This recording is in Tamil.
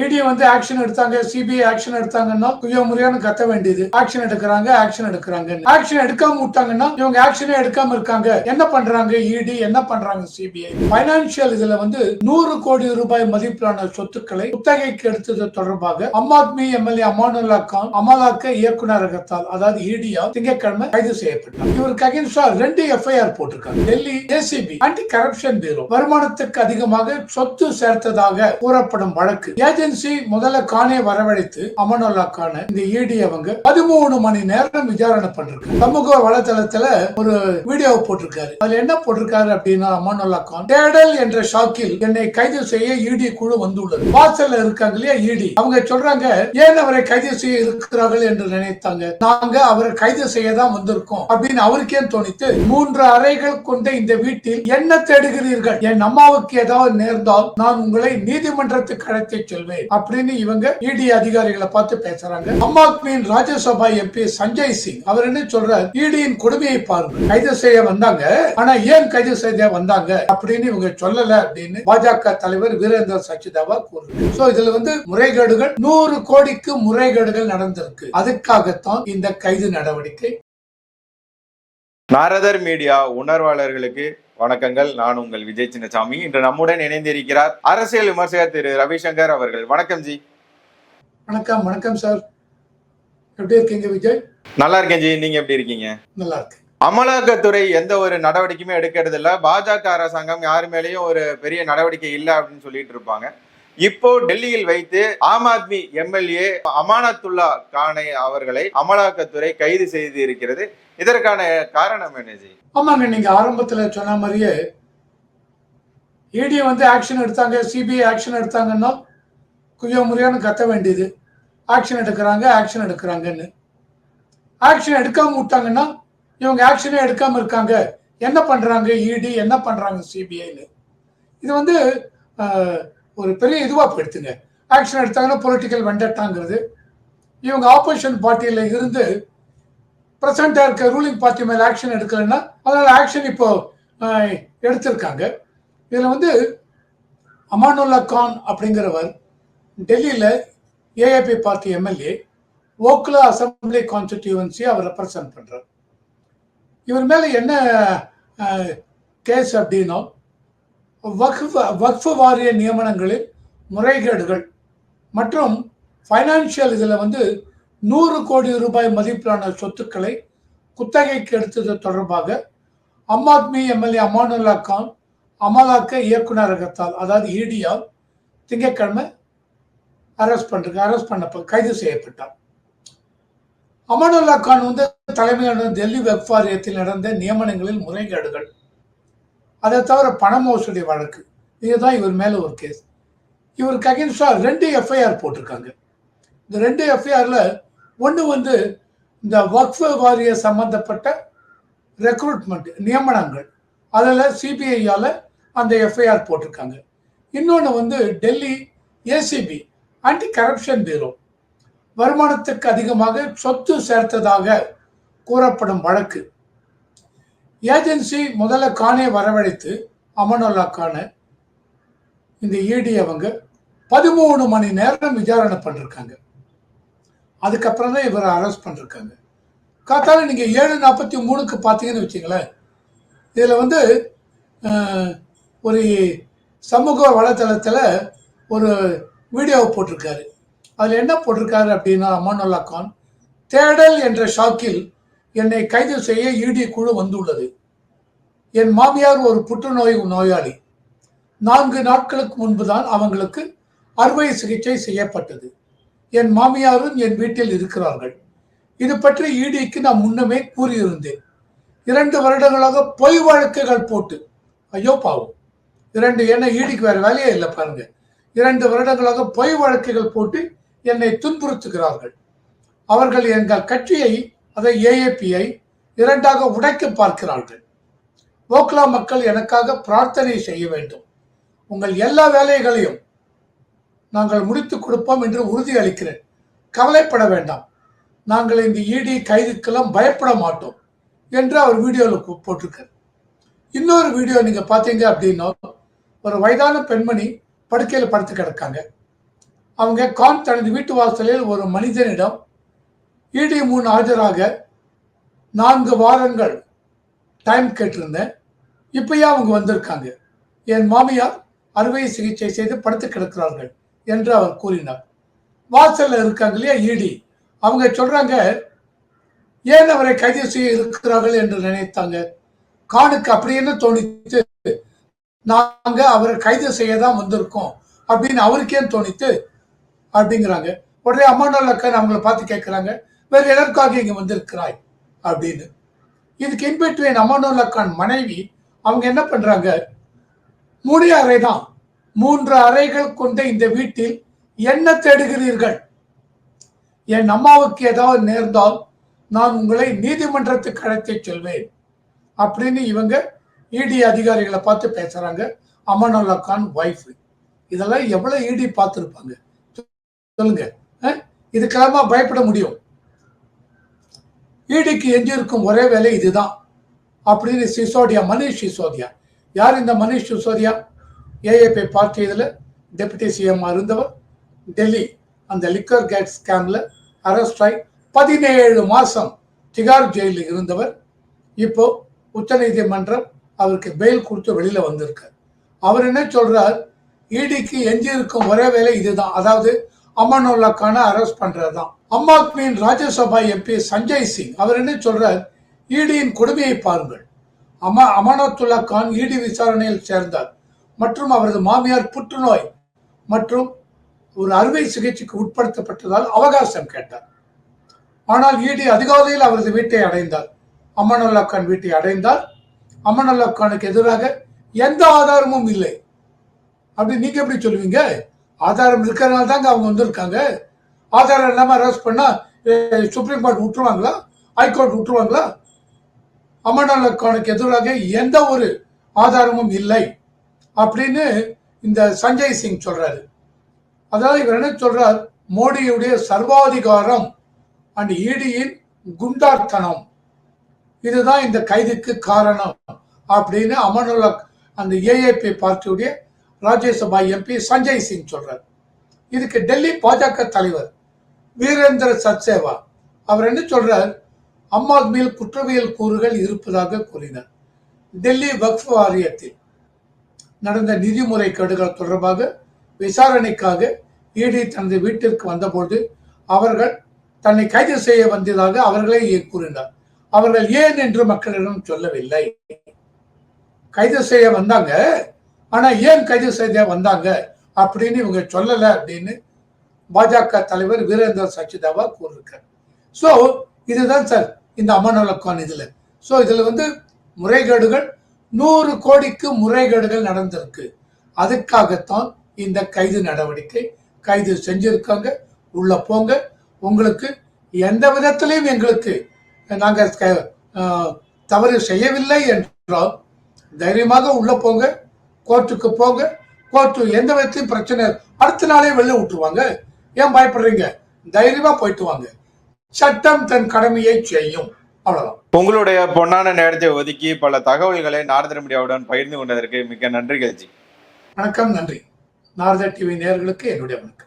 இடி வந்து ஆக்ஷன் எடுத்தாங்க சிபிஐ ஆக்ஷன் எடுத்தாங்கன்னா குய்ய முறையான கத்த வேண்டியது. ஆக்ஷன் எடுக்கிறாங்க ஆக்ஷன் எடுக்கிறாங்க ஆக்ஷன் எடுக்காம விட்டாங்கன்னா இவங்க ஆக்ஷனே எடுக்காம இருக்காங்க. என்ன பண்றாங்க? இடி என்ன பண்றாங்க? சிபிஐ பைனான்சியல் இதுல வந்து நூறு கோடி ரூபாய் மதிப்பிலான சொத்துக்களை குத்தகைக்கு எடுத்தது தொடர்பாக ஆம் ஆத்மி எம்எல்ஏ அமானுல்லா கான் அமலாக்க இயக்குநரகத்தால் அதாவது இடியா திங்கட்கிழமை கைது செய்யப்பட்டார். இவருக்கு அகேன்ஸ்டா ரெண்டு எஃப்ஐஆர் போட்டிருக்காங்க. Delhi ACB anti corruption bureau வருமானத்துக்கு அதிகமாக சொத்து சேர்த்ததாக கூறப்படும் வழக்கு. ஏஜென்சி முதல்ல கானே வரவழைத்து அமனுல்லா கான இந்த இடி அவங்க பதிமூணு மணி நேரம் விசாரணை பண்றாங்க சமூக வலைதளத்துல ஒரு வீடியோ போட்டிருக்காரு. அதுல என்ன போட்டிருக்காரு அப்படின்னா அமனுல்லா கான் தேடல் என்ற ஷாக்கில் என்னை கைது செய்ய இடி குழு வந்துள்ளது. வாசல்ல இருக்காங்க இல்லையா இடி அவங்க சொல்றாங்க ஏன் அவரை கைது செய்ய இருக்கிறார்கள் என்று நினைத்தாங்க? நாங்க அவரை கைது செய்ய தான் வந்திருக்கோம். அப்படின்னு அவருக்கே தோணித்து மூன்று அறைகள் கொண்ட இந்த வீட்டில் என்ன தேடுகிறீர்கள்? என் அம்மாவுக்கு ஏதாவது நேர்ந்தால் நான் உங்களை நீதிமன்றத்துக்கு அழைத்து செல்வேன். அப்படின்னு இவங்க இடி அதிகாரிகளை பார்த்து பேசுறாங்க. அம்மா ஆத்மியின் ராஜ்யசபா எம்பி சஞ்சய் சிங். அவர் என்ன சொல்றார்? E இடியின் கொடுமையை பாருங்க. கைது செய்ய வந்தாங்க. ஆனா ஏன் கைது செய்ய வந்தாங்க அப்படின்னு இவங்க சொல்லல அப்படின்னு பாஜக தலைவர் வீரேந்தர் சச்சிதாவா கூறுறாரு. சோ இதுல வந்து முறைகேடுகள் நூறு கோடிக்கு முறைகேடுகள் நடந்திருக்கு. அதுக்காகத்தான் இந்த கைது நடவடிக்கை. நாரதர் மீடியா உணர்வாளர்களுக்கு வணக்கங்கள். நான் உங்கள் விஜய் சின்னசாமி. இன்று நம்முடன் இணைந்திருக்கிறார் அரசியல் விமர்சகர் திரு ரவிசங்கர் அவர்கள். வணக்கம் ஜி. வணக்கம் வணக்கம் சார். எப்படி இருக்கீங்க விஜய்? நல்லா இருக்கேன் ஜி. நீங்க எப்படி இருக்கீங்க? நல்லா இருக்கு. அமலாக்கத்துறை எந்த ஒரு நடவடிக்கையுமே எடுக்கிறது இல்ல பாஜக அரசாங்கம் யாரு மேலேயும் ஒரு பெரிய நடவடிக்கை இல்லை அப்படின்னு சொல்லிட்டு இருப்பாங்க. இப்போ டெல்லியில் வைத்து ஆம் ஆத்மி எம்எல்ஏ அமானத்துல்லா கானை அவர்களை அமலாக்கத்துறை கைது செய்து இருக்கிறது இதற்கான காரணம் என்ன ஆமாங்க நீங்க ஆரம்பத்துல சொன்ன மாதிரியே இடி வந்து ஆக்ஷன் எடுத்தாங்க சிபிஐ ஆக்ஷன் எடுத்தாங்கன்னா குய்ய முறையான கத்த வேண்டியது. ஆக்ஷன் எடுக்கிறாங்க ஆக்ஷன் எடுக்கிறாங்கன்னு. ஆக்ஷன் எடுக்காம விட்டாங்கன்னா இவங்க ஆக்ஷனே எடுக்காம இருக்காங்க. என்ன பண்றாங்க இடி என்ன பண்றாங்க சிபிஐன்னு இது வந்து ஒரு பெரிய இதுவாக போயிடுத்துங்க ஆக்ஷன் எடுத்தாங்கன்னா பொலிட்டிக்கல் வெண்டட்டாங்கிறது இவங்க ஆப்போசிஷன் பார்ட்டியில் இருந்து பிரசண்டா இருக்க ரூலிங் பார்ட்டி மேலே ஆக்ஷன் எடுக்கலைன்னா அதனால் ஆக்ஷன் இப்போ எடுத்திருக்காங்க. இதில் வந்து அமானுல்லா கான் அப்படிங்கிறவர் டெல்லியில் AAP party MLA Okhla assembly constituency அவர் ரெப்ரசன்ட் பண்ணுறார் இவர் மேலே என்ன கேஸ் அப்படின்னா வக்ஃப் வக்ஃப் வாரிய நியமனங்களில் முறைகேடுகள். மற்றும் ஃபைனான்சியல் இதில் வந்து நூறு கோடி ரூபாய் மதிப்பிலான சொத்துக்களை குத்தகைக்கு எடுத்தது தொடர்பாக அம் ஆத்மி எம்எல்ஏ அமானுல்லா கான் அமலாக்க இயக்குநரகத்தால் அதாவது இடியால் திங்கட்கிழமை அரெஸ்ட் பண்ணுறது அரெஸ்ட் பண்ணப்ப கைது செய்யப்பட்டார். அமானுல்லா கான் வந்து தலைமையான டெல்லி வெப் வாரியத்தில் நடந்த நியமனங்களில் முறைகேடுகள். அதை தவிர பண மோசடி வழக்கு. இதுதான் இவர் மேல ஒரு கேஸ் இவருக்கு அகேன்ஸ்டா ரெண்டு எஃப்ஐஆர் போட்டிருக்காங்க. இந்த ரெண்டு எஃப்ஐஆர்ல ஒன்று வந்து இந்த வக்ஃப் வாரிய சம்பந்தப்பட்ட ரெக்ரூட்மெண்ட் நியமனங்கள். அதில் சிபிஐயால் அந்த எஃப்ஐஆர் போட்டிருக்காங்க. இன்னொன்று வந்து Delhi ACB anti corruption bureau வருமானத்துக்கு அதிகமாக சொத்து சேர்த்ததாக கூறப்படும் வழக்கு. ஏஜென்சி முதல்ல கானே வரவழைத்து அமனுல்லா கானை இந்த இடி அவங்க பதிமூணு மணி நேரம் விசாரணை பண்ணிருக்காங்க. அதுக்கப்புறம் தான் இவரை அரெஸ்ட் பண்ணிருக்காங்க. காத்தால நீங்கள் ஏழு நாற்பத்தி மூணுக்கு பார்த்தீங்கன்னு வச்சிங்களேன். இதில் வந்து ஒரு சமூக வலைத்தளத்தில் ஒரு வீடியோ போட்டிருக்காரு. அதில் என்ன போட்டிருக்காரு அப்படின்னா அமானுல்லா கான் தேடல் என்ற ஷாக்கில் என்னை கைது செய்ய இடி குழு வந்துள்ளது. என் மாமியார் ஒரு புற்றுநோய் நோயாளி. நான்கு நாட்களுக்கு முன்புதான் அவங்களுக்கு அறுவை சிகிச்சை செய்யப்பட்டது. என் மாமியாரும் என் வீட்டில் இருக்கிறார்கள். இது பற்றி இடிக்கு நான் முன்னமே கூறியிருந்தேன். இரண்டு வருடங்களாக பொய் வழக்குகள் போட்டு. ஐயோ பாவம். இரண்டு என்ன ஈடிக்கு வேற வேலையே இல்லை பாருங்க. இரண்டு வருடங்களாக பொய் வழக்குகள் போட்டு என்னை துன்புறுத்துகிறார்கள். அவர்கள் எங்கள் கட்சியை அதை ஏஏபியை இரண்டாக உடைக்க பார்க்கிறார்கள். ஓக்லா மக்கள் எனக்காக பிரார்த்தனை செய்ய வேண்டும். உங்கள் எல்லா வேலைகளையும் நாங்கள் முடித்துக் கொடுப்போம் என்று உறுதி அளிக்கிறேன். கவலைப்பட வேண்டாம். நாங்கள் இந்த இடி கைதுக்கெல்லாம் பயப்பட மாட்டோம் என்று அவர் வீடியோவில் போட்டிருக்கார். இன்னொரு வீடியோ நீங்கள் பார்த்தீங்க அப்படின்னா ஒரு வயதான பெண்மணி படுக்கையில் படுத்து கிடக்காங்க. அவங்க கான் தனது வீட்டு வாசலில் ஒரு மனிதனிடம் இடி முன் ஆஜராக நான்கு வாரங்கள் டைம் கேட்டிருந்தேன். இப்பயே அவங்க வந்திருக்காங்க. என் மாமியார் அறுவை சிகிச்சை செய்து படுத்து கிடக்கிறார்கள் என்று அவர் கூறினார். வாசல்ல இருக்காங்க இல்லையா இடி அவங்க சொல்றாங்க ஏன் அவரை கைது செய்ய இருக்கிறார்கள் என்று நினைத்தாங்க? கானுக்கு அப்படி என்ன தோணித்து நாங்க அவரை கைது செய்ய தான் வந்திருக்கோம் அப்படின்னு அவருக்கே தோணித்து அப்படிங்கிறாங்க. உடனே அம்மாண்டோலக்கன் அவங்கள பார்த்து கேட்குறாங்க. வேறு எதற்காக இங்கே வந்திருக்கிறாய்? அப்படின்னு. இதுக்கு இன்பிட்வீன் கான் மனைவி அவங்க என்ன பண்ணுறாங்க மூணே அறை தான். மூன்று அறைகள் கொண்ட இந்த வீட்டில் என்ன தேடுகிறீர்கள்? என் அம்மாவுக்கு ஏதாவது நேர்ந்தால் நான் உங்களை நீதிமன்றத்துக்கு அழைத்து செல்வேன். அப்படின்னு இவங்க இடி அதிகாரிகளை பார்த்து பேசுறாங்க. அமனுல்லா கான் ஒய்ஃப் இதெல்லாம் எவ்வளவு இடி பார்த்துருப்பாங்க? சொல்லுங்க. அஹ்? இதுக்கெல்லாமா பயப்பட முடியும்? ஈடிக்கு எஞ்சிருக்கும் ஒரே வேலை இதுதான். அப்படின்னு சிசோடியா மனிஷ் சிசோடியா. யார் இந்த மனிஷ் சிசோடியா? ஏஏபி பார்ட்டி இதில் டெபுட்டி சிஎம் இருந்தவர் டெல்லி அந்த லிக்கர் கேட் ஸ்கேமில் அரெஸ்ட் ஆகி பதினேழு மாதம் திகார் ஜெயிலில் இருந்தவர். இப்போ உச்சநீதிமன்றம் அவருக்கு பெயில் கொடுத்து வெளியில் வந்திருக்கார் அவர் என்ன சொல்கிறார் இடிக்கு எஞ்சியிருக்கும் ஒரே வேலை இதுதான். அதாவது அமனுல்லா கானை அரெஸ்ட் பண்றதுதான். அம் ஆத்மியின் ராஜ்யசபா எம்பி சஞ்சய் சிங் அவர் என்ன சொல்றார்? E இடியின் கொடுமையை பாருங்கள். அமா அமானத்துல்லா கான் இடி விசாரணையில் சேர்ந்தார். மற்றும் அவரது மாமியார் புற்றுநோய் மற்றும் ஒரு அறுவை சிகிச்சைக்கு உட்படுத்தப்பட்டதால் அவகாசம் கேட்டார். ஆனால் இடி அதிகாலையில் அவரது வீட்டை அடைந்தார். அமனுல்லா கான் வீட்டை அடைந்தார். அமனுல்லா கானுக்கு எதிராக எந்த ஆதாரமும் இல்லை. அப்படி நீங்க எப்படி சொல்லுவீங்க ஆதாரம் இருக்கிறனால தாங்க அவங்க வந்திருக்காங்க. ஆதாரம் இல்லாமல் அரெஸ்ட் பண்ணால் சுப்ரீம் கோர்ட் விட்டுருவாங்களா? ஹைகோர்ட் விட்டுருவாங்களா? அமர்நாத் கானுக்கு எதிராக எந்த ஒரு ஆதாரமும் இல்லை அப்படின்னு இந்த சஞ்சய் சிங் சொல்றாரு. அதாவது இவர் என்ன சொல்றார்? மோடியுடைய சர்வாதிகாரம் அண்ட் இடியின் குண்டார்த்தனம் இதுதான் இந்த கைதுக்கு காரணம் அப்படின்னு அமனுல்லா அந்த ஏஏபி பார்ட்டியுடைய ராஜ்யசபா எம்பி சஞ்சய் சிங் சொல்றார். இதுக்கு டெல்லி பாஜக தலைவர் வீரேந்திர சத்சேவா அவர் என்ன சொல்றார்? அம் ஆத்மியில் குற்றவியல் கூறுகள் இருப்பதாக கூறினார். டெல்லி வக்ஃப் வாரியத்தில் நடந்த நிதி முறைகேடுகள் தொடர்பாக விசாரணைக்காக இடி தனது வீட்டிற்கு வந்தபோது அவர்கள் தன்னை கைது செய்ய வந்ததாக அவர்களே கூறினார். அவர்கள் ஏன் என்று மக்களிடம் சொல்லவில்லை. கைது செய்ய வந்தாங்க. ஆனா ஏன் கைது செய்த வந்தாங்க அப்படின்னு இவங்க சொல்லல அப்படின்னு பாஜக தலைவர் வீரேந்திர சச்சிதாவா கூறியிருக்கார். ஸோ இதுதான் சார் இந்த அமனோலக்கான் இதுல. ஸோ இதுல வந்து முறைகேடுகள் நூறு கோடிக்கு முறைகேடுகள் நடந்திருக்கு. அதுக்காகத்தான் இந்த கைது நடவடிக்கை கைது செஞ்சிருக்காங்க. உள்ள போங்க. உங்களுக்கு எந்த விதத்திலையும் எங்களுக்கு நாங்கள் க- தவறு செய்யவில்லை என்றால் தைரியமாக உள்ள போங்க. கோர்ட்டுக்கு போங்க. கோர்ட்டு எந்த விதத்திலும் பிரச்சனை அடுத்த நாளே வெளில விட்டுருவாங்க ஏன் பயப்படுறீங்க? தைரியமா போயிட்டு வாங்க. சட்டம் தன் கடமையை செய்யும். அவ்வளவுதான். உங்களுடைய பொன்னான நேரத்தை ஒதுக்கி பல தகவல்களை நாரதர மீடியாவுடன் பகிர்ந்து கொண்டதற்கு மிக்க நன்றிகள் ஜி. வணக்கம் நன்றி. நாரதா டிவி நேயர்களுக்கு என்னுடைய வணக்கம்.